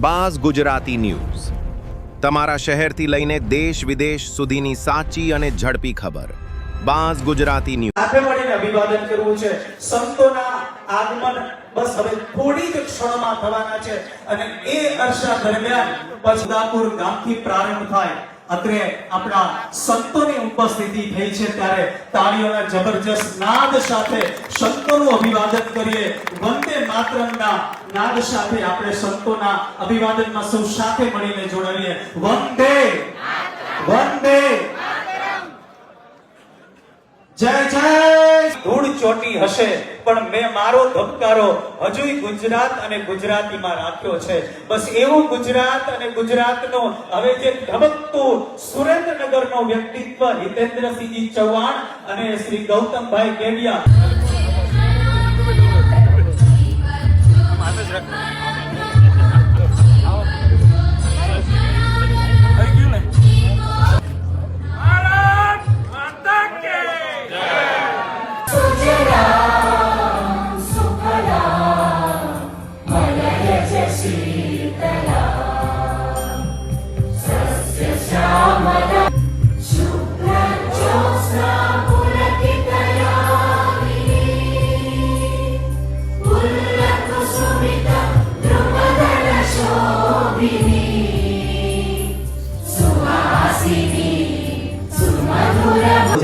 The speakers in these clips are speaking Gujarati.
Buzz Gujarati news. તમારા શહેરથી લઈને દેશ વિદેશ સુધીની સાચી અને ઝડપી ખબર. બાઝ ગુજરાતી ન્યૂઝ સાથે મળીને અભિવાદન કરવું છે. સંતોના આગમન બસ હવે થોડી જ ક્ષણોમાં થવાના છે. અને એ અરસા દરમિયાન પછદાપુર ગામથી પ્રારંભ થાય. અત્રે આપણા સંતોની ઉપસ્થિતિ થઈ છે ત્યારે તાળીઓના જબરજસ્ત નાદ સાથે સંતોનું અભિવાદન કરીએ. વંદે માતરમના નાદ સાથે આપણે સંતોના અભિવાદનમાં સૌ સાથે મળીને જોડાવીએ. વંદે વંદે જય જય. ધૂળ ચોટી હશે. પણ મેં મારો ધબકારો હજુય ગુજરાત અને ગુજરાતીમાં રાખ્યો છે. બસ એવું ગુજરાત અને ગુજરાતનું હવે જે ધબકતું સુરેન્દ્રનગરનો વ્યક્તિત્વ હિતેન્દ્રસિંહજી ચૌહાણ અને શ્રી ગૌતમભાઈ કેડિયા.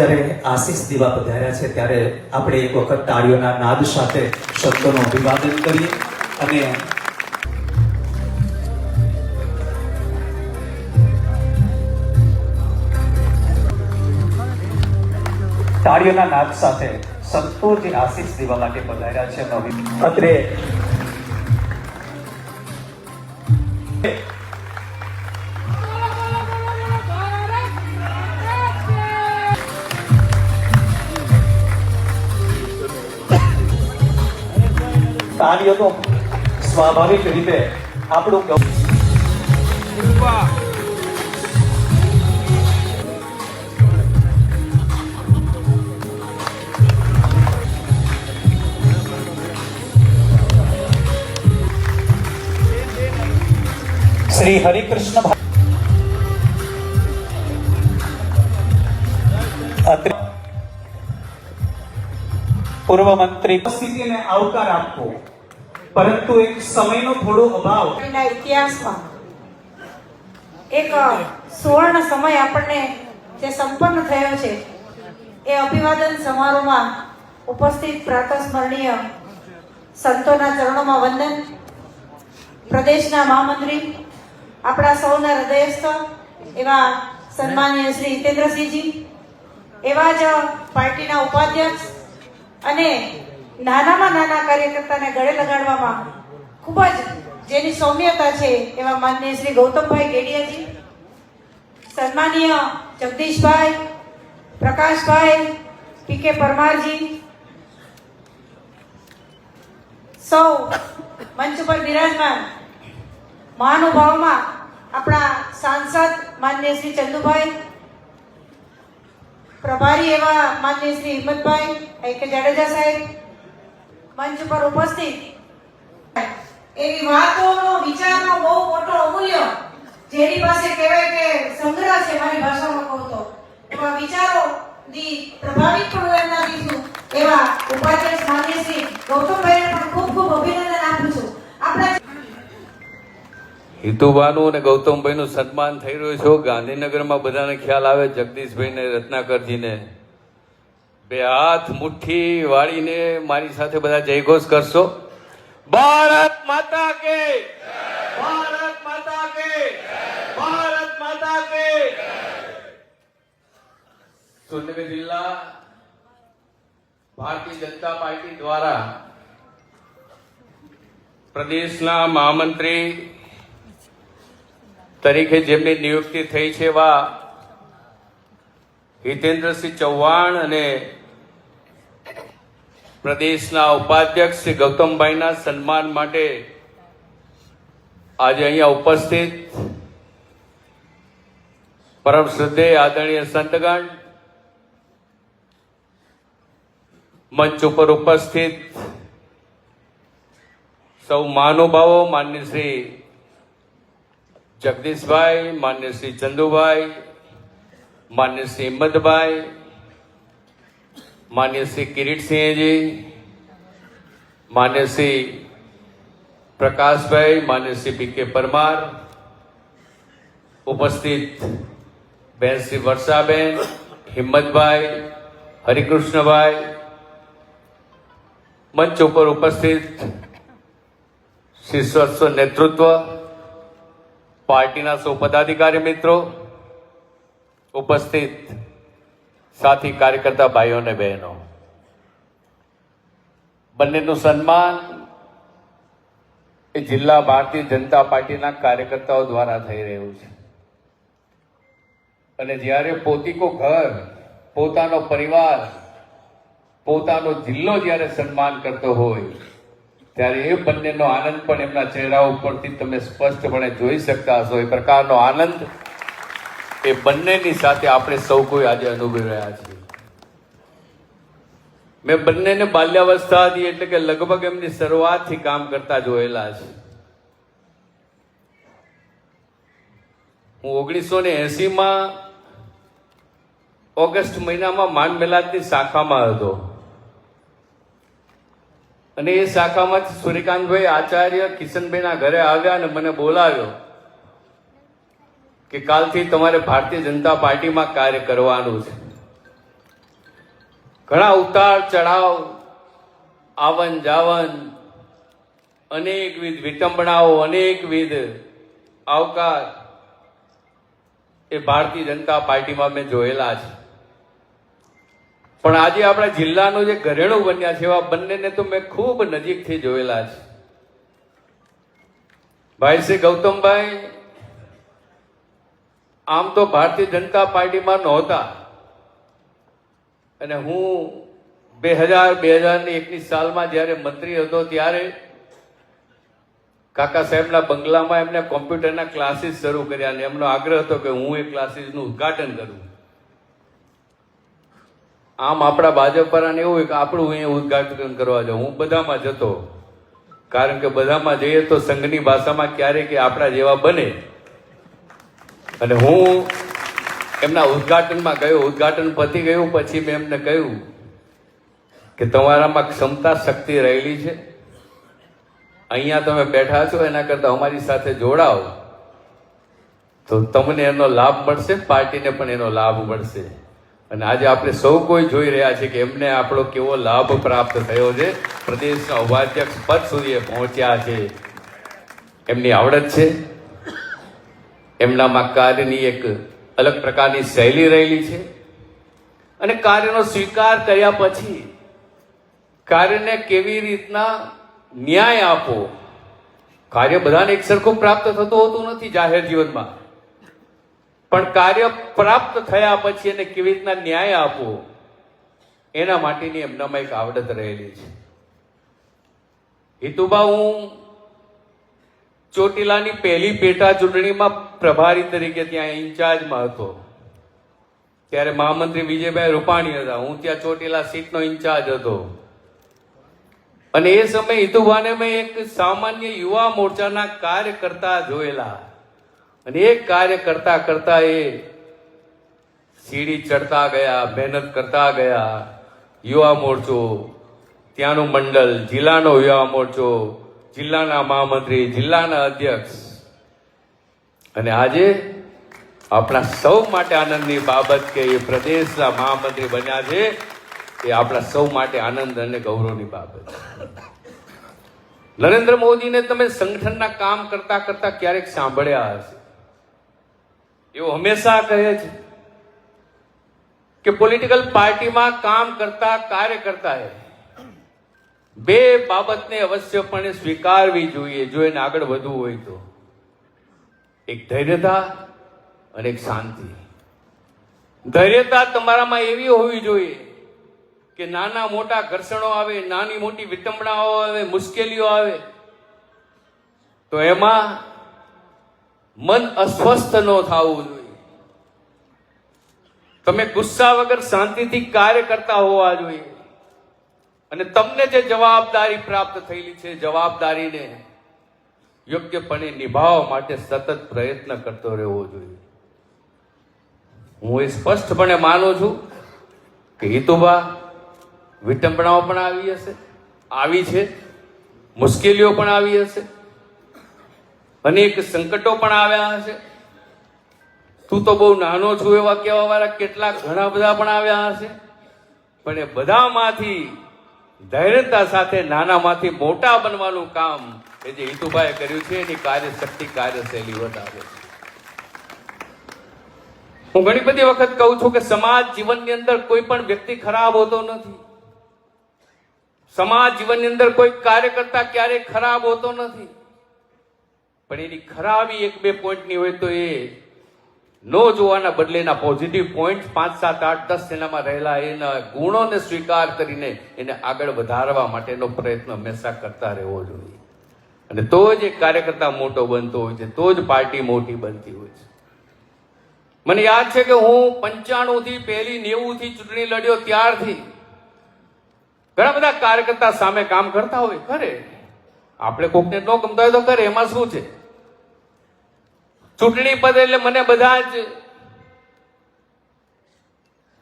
જ્યારે આશીષ દીવા પધાર્યા છે, ત્યારે આપણે એક વખત તાળીઓના નાદ સાથે શબ્દોનું અભિવાદન કરીએ અને તાળીઓના નાદ સાથે સંતો આશીષ દીવા માટે પધાર્યા છે અત્રે તાળીઓ તો સ્વાભાવિક રીતે આપણું ગૌ- શ્રી હરિકૃષ્ણ ભા- અત્રે પૂર્વ મંત્રી સ્થિતિને આવકાર આપવો. પરંતુ એક સમયનો થોડો અભાવ. ઇતિહાસમાં એક સુવર્ણ સમય આપણને જે સંપન્ન થયો છે, એ અભિવાદન સમારોહમાં ઉપસ્થિત પ્રાતસ્મરણીય સંતોના ચરણોમાં વંદન, પ્રદેશના મહામંત્રી, આપણા સૌના હૃદયસ્થ એવા સન્માનીય શ્રી હિતેન્દ્રસિંહજી, એવા જ પાર્ટીના ઉપાધ્યક્ષ અને નાનામાં નાના કાર્યકર્તાને ગળે લગાડવામાં ખૂબ જ જેની સૌમ્યતા છે એવા માનનીય શ્રી ગૌતમભાઈ ગેડિયાજી, સન્માનીય જગદીશભાઈ, પ્રકાશભાઈ, પી કે પરમારજી, સૌ મંચ પર બિરાજમાન મહાનુભાવમાં આપણા સાંસદ માન્ય શ્રી ચંદુભાઈ, પ્રભારી એવા માનનીય શ્રી હિંમતભાઈ કે જાડેજા સાહેબ મંચ પર ઉપસ્થિત. એવી વાતોનો, વિચારનો બહુ મોટો અમૂલ્ય, જેની પાસે કહેવાય કે સંગ્રહ છે મારી ભાષામાં કહું તો. એવા વિચારો ની પ્રભાવિત પણ એમના દીધું એવા ઉપાધ્યક્ષ માન્ય ગૌતમભાઈને પણ ખૂબ ખૂબ અભિનંદન આપું છું. આપણા હિતુભાનું અને ગૌતમભાઈનું સન્માન થઈ રહ્યું છે. ગાંધીનગરમાં બધાને ખ્યાલ આવે જગદીશભાઈ ને રત્નાકરજીને. બે હાથ મુઠ્ઠી વાળીને મારી સાથે બધા જયઘોષ કરશો. ભારત માતા કે! ભારત માતા કે! ભારત માતા કે! સુરેન્દ્રનગર જિલ્લા ભારતીય જનતા પાર્ટી દ્વારા પ્રદેશના મહામંત્રી તરીકે જેમની નિયુક્તિ થઈ છે એવા હિતેન્દ્રસિંહ ચૌહાણ અને પ્રદેશના ઉપાધ્યક્ષ શ્રી ગૌતમભાઈના સન્માન માટે આજે અહીંયા ઉપસ્થિત. પરમ શ્રદ્ધેય આદરણીય સંતગણ મંચ ઉપર ઉપસ્થિત. સૌ મહાનુભાવો, માન્ય શ્રી જગદીશભાઈ, માન્ય શ્રી ચંદુભાઈ, માન્ય શ્રી હિંમતભાઈ માન્ય શ્રી કિરીટસિંહજી માન્ય શ્રી પ્રકાશભાઈ માન્ય શ્રી પી કે પરમાર ઉપસ્થિત બેન શ્રી વર્ષાબેન હિંમતભાઈ હરિકૃષ્ણભાઈ મંચ ઉપર ઉપસ્થિત શીર્ષસ્વ નેતૃત્વ પાર્ટીના સૌ પદાધિકારી મિત્રો ઉપસ્થિત સાથી કાર્યકર્તા ભાઈઓ અને બહેનો, બંનેનું સન્માન એ જિલ્લા ભારતીય જનતા પાર્ટીના કાર્યકર્તાઓ દ્વારા થઈ રહ્યું છે. અને જ્યારે પોતીકો ઘર, પોતાનો પરિવાર, પોતાનો જિલ્લો જ્યારે સન્માન કરતો હોય, ત્યારે એ બંનેનો આનંદ પણ એમના ચહેરા ઉપરથી તમે સ્પષ્ટપણે જોઈ શકતા હશો. એ પ્રકારનો આનંદ એ બંનેની સાથે આપણે સૌ કોઈ આજે અનુભવી રહ્યા છીએ. મેં બંનેને બાલ્યાવસ્થા હતી એટલે કે લગભગ એમની શરૂઆતથી કામ કરતા જોયેલા છે. હું ઓગણીસો ને એસીમાં ઓગસ્ટ મહિનામાં માન મેલાદની શાખામાં હતો. અને એ શાખામાંથી સૂર્યકાંતભાઈ આચાર્ય કિશનભાઈના ઘરે આવ્યા અને મને બોલાવ્યો. કે કાલથી તમારે ભારતીય જનતા પાર્ટીમાં કાર્ય કરવાનું છે. ઘણા ઉતાર ચઢાવ આવન જાવન અનેકવિધ વિટંબણાઓ, અનેકવિધ આવકાર એ ભારતીય જનતા પાર્ટીમાં મેં જોયેલા છે. પણ આજે આપણા જિલ્લાનું જે ઘરેણું બન્યા છે, એવા બંનેને તો મેં ખૂબ નજીકથી જોયેલા છે. ભાઈ શ્રી ગૌતમભાઈ આમ તો ભારતીય જનતા પાર્ટીમાં નહોતા. અને હું બે હજાર બે હજારની એકની સાલમાં જ્યારે મંત્રી હતો ત્યારે કાકા સાહેબના બંગલામાં એમને કોમ્પ્યુટરના ક્લાસીસ શરૂ કર્યા અને એમનો આગ્રહ હતો કે હું એ ક્લાસીસનું ઉદ્ઘાટન કરું. આમ આપણા ભાજપવાળાને એવું હોય કે આપણું અહીંયા ઉદ્ઘાટન કરવા જાઉં. હું બધામાં જતો. કારણ કે બધામાં જઈએ તો સંઘની ભાષામાં ક્યારેક આપણા જેવા બને. અને હું એમના ઉદ્ઘાટનમાં ગયો, ઉદ્ઘાટન પતી ગયું, પછી મેં એમને કહ્યું કે તમારામાં ક્ષમતા શક્તિ રહેલી છે. અહીંયા તમે બેઠા છો, એના કરતાં અમારી સાથે જોડાઓ. તો તમને એનો લાભ મળશે, પાર્ટીને પણ એનો લાભ મળશે. અને આજે આપણે સૌ કોઈ જોઈ રહ્યા છે કે એમને આપણો કેવો લાભ પ્રાપ્ત થયો છે. પ્રદેશના ઉપાધ્યક્ષ પદ સુધી પહોંચ્યા છે. એમની આવડત છે. એમનામાં કાર્યની એક અલગ પ્રકારની શૈલી રહેલી છે. અને કાર્યનો સ્વીકાર કર્યા પછી કાર્યને કેવી રીતના ન્યાય આપો કાર્ય બધાને એક સરખું પ્રાપ્ત થતું હોતું નથી જાહેર જીવનમાં. પણ કાર્ય પ્રાપ્ત થયા પછી એને કેવી રીતના ન્યાય આપવો, એના માટેની એમનામાં એક આવડત રહેલી છે. હિતુબા, હું ચોટીલાની પહેલી પેટા ચૂંટણીમાં પ્રભારી તરીકે ત્યાં ઇન્ચાર્જમાં હતો. ત્યારે મહામંત્રી વિજયભાઈ રૂપાણી હતા. હું ત્યાં ચોટીલા સીટનો ઇન્ચાર્જ હતો. અને એ સમયે હિતુભાને મેં એક સામાન્ય યુવા મોરચાના કાર્યકર્તા જોયેલા. અને એ કાર્ય કરતા કરતા એ સીડી ચડતા ગયા, મહેનત કરતા ગયા. યુવા મોરચો, ત્યાંનું મંડળ, જિલ્લાનો યુવા મોરચો, જિલ્લાના મહામંત્રી, જિલ્લાના અધ્યક્ષ. અને આજે આપણા સૌ માટે આનંદની બાબત કે એ પ્રદેશના મહામંત્રી બન્યા છે, એ આપણા સૌ માટે આનંદ અને ગૌરવની બાબત નરેન્દ્ર મોદીને તમે સંગઠનના કામ કરતા કરતા ક્યારેક સાંભળ્યા હશે. એવું હંમેશા કહે છે કે પોલિટિકલ પાર્ટીમાં કામ કરતા, કાર્ય કરતા હે. બે બાબતને અવશ્યપણે સ્વીકારવી જોઈએ, જો એને આગળ વધવું હોય તો. એક ધૈર્યતા અને એક શાંતિ. ધૈર્યતા તમારામાં એવી હોવી જોઈએ કે નાના મોટા ઘર્ષણો આવે, નાની મોટી વિતંબણાઓ આવે, મુશ્કેલીઓ આવે, તો એમાં મન અસ્વસ્થ ન થવું જોઈએ. તમે ગુસ્સા વગર શાંતિથી કાર્ય કરતા હોવા જોઈએ. અને તમને જે જવાબદારી પ્રાપ્ત થયેલી છે, જવાબદારીને યોગ્યપણે નિભાવવા માટે સતત પ્રયત્ન કરતો રહેવો જોઈએ. હું એ સ્પષ્ટપણે માનું છું કે હિતુભા વિટંબણાઓ પણ આવી હશે, આવી છે, મુશ્કેલીઓ પણ આવી હશે, અનેક સંકટો પણ આવ્યા હશે. તું તો બહુ નાનો છું એવા કહેવા વાળા કેટલાક ઘણા બધા પણ આવ્યા હશે. પણ એ બધામાંથી ધૈર્યતા સાથે નાનામાંથી મોટા બનવાનું કામ એ જે હિતુભાઈએ કર્યું છે, એની કાર્યશક્તિ કાર્યશૈલી વધારે હું ઘણી બધી વખત કહું છું કે સમાજ જીવનની અંદર કોઈ પણ વ્યક્તિ ખરાબ હોતો નથી. સમાજ જીવનની અંદર કોઈ કાર્યકર્તા ક્યારેય ખરાબ હોતો નથી. પણ એની ખરાબી એક બે પોઈન્ટની હોય તો એ નો જોવાના બદલે એના પોઝિટિવ પોઈન્ટ પાંચ, સાત, આઠ, દસ એનામાં રહેલા એના ગુણોને સ્વીકાર કરીને એને આગળ વધારવા માટેનો પ્રયત્ન હંમેશા કરતા રહેવો જોઈએ. અને તો જ એક કાર્યકર્તા મોટો બનતો હોય છે, તો જ પાર્ટી મોટી બનતી હોય છે. મને યાદ છે કે હું પંચાણું થી પહેલી નેવું થી ચૂંટણી લડ્યો ત્યારથી. ઘણા બધા કાર્યકર્તા સામે કામ કરતા હોય ખરે આપણે કોકને ન ગમતા હોય તો કરે, એમાં શું છે? ચૂંટણી પદ એટલે મને બધા જ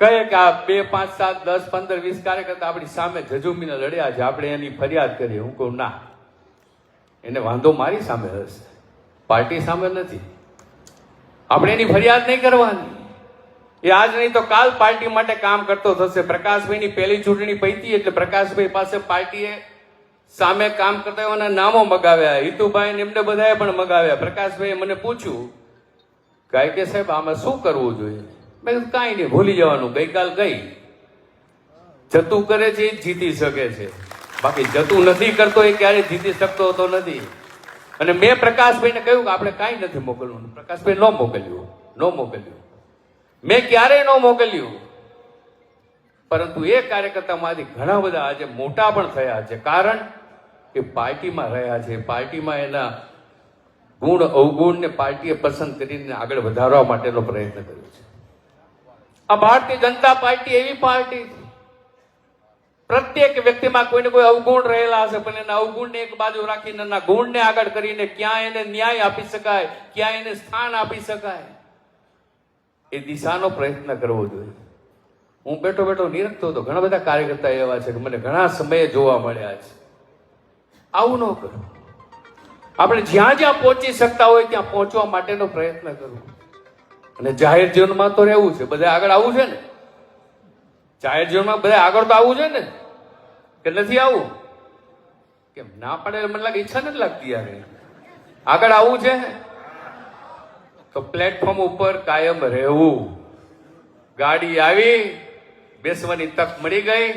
કહે કે આ બે, પાંચ, સાત, દસ, પંદર, વીસ કાર્યકર્તા આપણી સામે જજુમીને લડ્યા છે. આપણે એની ફરિયાદ કરીએ. હું કહું, ના એને વાંધો મારી સામે હશે. પાર્ટી સામે નથી. આપણે એની ફરિયાદ નહીં કરવાની. એ આજ નહીં તો કાલ પાર્ટી માટે કામ કરતો થશે. પ્રકાશભાઈની પહેલી ચૂંટણી પૈતી એટલે પ્રકાશભાઈ પાસે પાર્ટીએ સામે કામ કરતા એવાના નામો મગાવ્યા. હિતુભાઈ એમને બધાએ પણ મગાવ્યા. પ્રકાશભાઈએ મને પૂછ્યું કાંઈ કે સાહેબ, આમાં શું કરવું જોઈએ? મેં કાંઈ નહીં, ભૂલી જવાનું. ગઈકાલ ગઈ. જતું કરે છે, જીતી શકે છે. બાકી જતું નથી કરતો એ ક્યારેય જીતી શકતો હતો નથી. અને મેં પ્રકાશભાઈને કહ્યું કે આપણે કાંઈ નથી મોકલવું. પ્રકાશભાઈ ન મોકલ્યું. ન મોકલ્યું. મેં ક્યારેય ન મોકલ્યું. પરંતુ એ કાર્યકર્તામાંથી ઘણા બધા આજે મોટા પણ થયા છે. કારણ કે પાર્ટીમાં રહ્યા છે. પાર્ટીમાં એના ગુણ અવગુણને પાર્ટીએ પસંદ કરીને આગળ વધારવા માટેનો પ્રયત્ન કર્યો છે. આ ભારતીય જનતા પાર્ટી એવી પાર્ટી છે પ્રત્યેક વ્યક્તિમાં કોઈને કોઈ અવગુણ રહેલા હશે, પણ એના અવગુણને એક બાજુ રાખીને એના ગુણને આગળ કરીને ક્યાં એને ન્યાય આપી શકાય ક્યાં એને સ્થાન આપી શકાય. એ દિશાનો પ્રયત્ન કરવો જોઈએ. હું બેઠો બેઠો નિરખતો હતો. ઘણા બધા કાર્યકર્તા એવા છે કે મને ઘણા સમયે જોવા મળ્યા છે. આવું ન કરો. આપણે જ્યાં જ્યાં પહોંચી શકતા હોય ત્યાં પહોંચવા માટેનો પ્રયત્ન કરવો અને જાહેર જીવનમાં તો રહેવું છે. બધા આગળ આવવું છે ને? જાહેર જીવનમાં બધા આગળ તો આવવું છે ને? કે નથી આવવું કેમ? ના પડે મને લાગે ઈચ્છા નથી લાગતી યાર આગળ આવવું છે? તો પ્લેટફોર્મ ઉપર કાયમ રહેવું. ગાડી આવી, બેસવાની તક મળી ગઈ.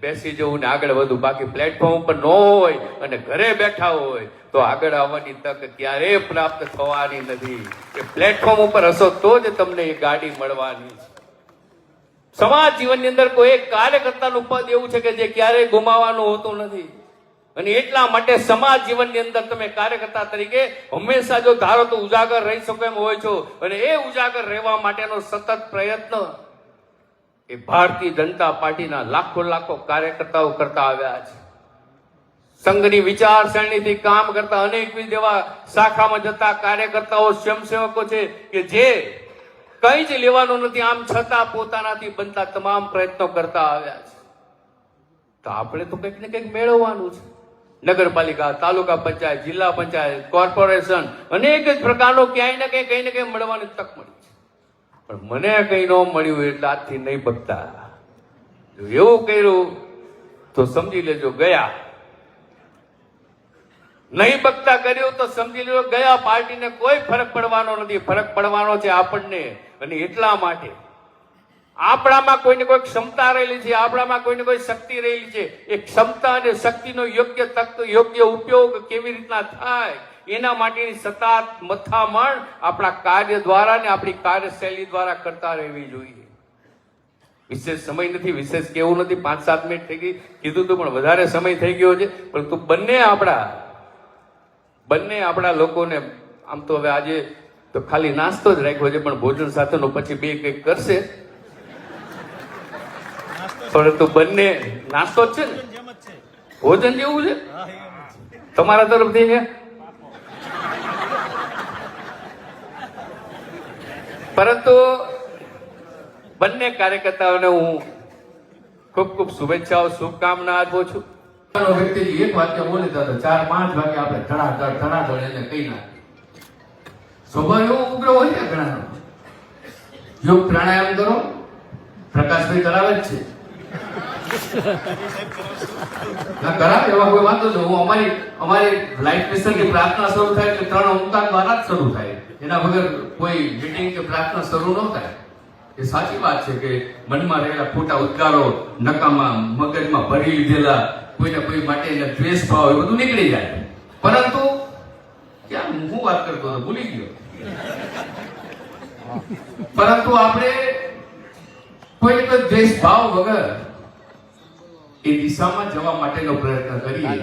બેસી જવું ને આગળ વધવું. બાકી પ્લેટફોર્મ ઉપર ન હોય અને ઘરે બેઠા હોય, તો આગળ આવવાની તક ક્યારેય પ્રાપ્ત થવાની નથી. એ પ્લેટફોર્મ ઉપર હશો તો જ તમને એ ગાડી મળવાની. છે સમાજ જીવનની અંદર કોઈ એક કાર્યકર્તાનું પદ એવું છે કે જે ક્યારેય ગુમાવવાનું હોતું નથી. અને એટલા માટે સમાજ જીવનની અંદર તમે કાર્યકર્તા તરીકે હંમેશા જો ધારો તો ઉજાગર રહી શકો એમ હોય છો. અને એ ઉજાગર રહેવા માટેનો સતત પ્રયત્ન એ ભારતીય જનતા પાર્ટીના લાખો લાખો કાર્યકર્તાઓ કરતા આવ્યા છે. સંઘની વિચારસરણીથી કામ કરતા અનેકવિધ એવા શાખામાં જતા કાર્યકર્તાઓ સ્વયંસેવકો છે કે જે કંઈ જ લેવાનું નથી. આમ છતાં પોતાનાથી બનતા તમામ પ્રયત્નો કરતા આવ્યા છે. તો આપણે તો કંઈક ને કંઈક મેળવવાનું છે. નગરપાલિકા, તાલુકા પંચાયત, જિલ્લા પંચાયત, કોર્પોરેશન, અનેક જ પ્રકારનો ક્યાંય ને ક્યાંય, કંઈ ને કંઈ મળવાની તક મળી છે. પણ મને કંઈ ન મળ્યું એટલે આજથી નહીં બગતા એવું કર્યું, તો સમજી લેજો, ગયા. નહીં બગતા કર્યું, તો સમજી લેજો, ગયા પાર્ટીને કોઈ ફરક પડવાનો નથી. ફરક પડવાનો છે આપણને. અને એટલા માટે આપણામાં કોઈને કોઈ ક્ષમતા રહેલી છે, આપણામાં કોઈને કોઈ શક્તિ રહેલી છે, એ ક્ષમતા અને શક્તિનો યોગ્ય તક યોગ્ય ઉપયોગ કેવી રીતના થાય, એના માટેની સતત મથામણ આપણા કાર્ય દ્વારા ને આપણી કાર્યશૈલી દ્વારા કરતા રહેવી જોઈએ. વિશેષ સમય નથી, વિશેષ કેવું નથી, પાંચ સાત મિનિટ થઈ ગઈ, કીધું તો પણ વધારે સમય થઈ ગયો છે પરંતુ બંને આપણા બંને આપણા લોકોને, આમ તો હવે આજે તો ખાલી નાસ્તો જ રાખ્યો છે પણ ભોજન સાથેનો પછી બે કંઈક કરશે. પરંતુ બંને નાસ્તો જ છે ને? ભોજન જેવું છે? તમારા તરફથી છે? પરંતુ બંને કાર્યકર્તાઓને હું ખૂબ ખૂબ શુભેચ્છાઓ શુભકામના આપું છું. વ્યક્તિ એક વાક્ય બોલી તો ચાર પાંચ વાગે આપણે ધડાધડ ધડાધડ એને કહી નાખીએ. સ્વભાવ એવો ઉગ્ર હોય ને ઘણાનો. યોગ પ્રાણાયામ કરો, પ્રકાશભાઈ કરાવે જ છે. કરાવે, એવા કોઈ વાંધો નહીં. હું અમારી અમારી લાઈફ મિશનની પ્રાર્થના શરૂ થાય એટલે ત્રણ ઓમકાર દ્વારા જ શરૂ થાય. એના વગર કોઈ મીટિંગ કે પ્રાર્થના શરૂ ન થાય. એ સાચી વાત છે કે મનમાં રહેલા ખોટા ઉદ્ગારો, નકામા, મગજમાં ભરી લીધેલા, કોઈને કોઈ માટે દ્વેષ ભાવ એ બધું નીકળી જાય. પરંતુ, ક્યાં હું વાત કરતો હતો? ભૂલી ગયો. પરંતુ આપણે કોઈ તો દ્વેષ ભાવ વગર એ દિશામાં જવા માટેનો પ્રયત્ન કરીએ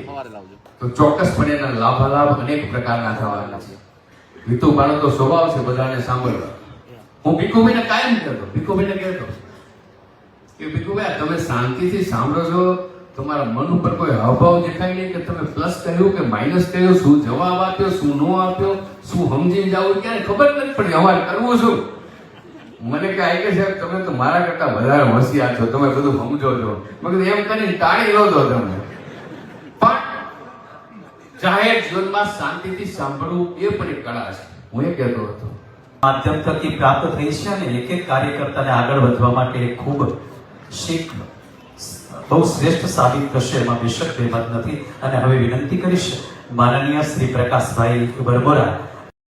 તો ચોક્કસપણે એના લાભાલાભ અનેક પ્રકારના થવાના છે. વિતુબાનો તો સ્વભાવ છે બધાને સાંભળવા. હું ભીખુભાઈને કાયમ કહેતો ભીખુભાઈને કહેતો. કે ભીખુભાઈ તમે શાંતિથી સાંભળો છો તમારા મન ઉપર કોઈ હાવભાવ દેખાય નહીં કે તમે પ્લસ કહ્યું કે માઇનસ કહ્યું શું જવાબ આપ્યો શું નો આપ્યો? શું સમજીને જાવ ક્યારે ખબર નથી, પણ વ્યવહાર કરવું શું મને કે આઈ કે સાહેબ તમે તો મારા કરતા વધારે હોશિયાર છો, તમે બધું સમજો છો. મેં એમ કરીને ટાળી લો તો તમે. પણ જાહેર જીવનમાં શાંતિથી સાંભળવું એ પણ એક કળા છે. હું એ કહેતો હતો. માધ્યમ થકી પ્રાપ્ત થઈ છે અને એક એક કાર્યકર્તાને આગળ વધવા માટે ખૂબ શીખ, બહુ શ્રેષ્ઠ સાબિત થશે એમાં બેશક બેમત નથી. અને હવે વિનંતી કરીશ, માનનીય શ્રી પ્રકાશભાઈ બરબોરા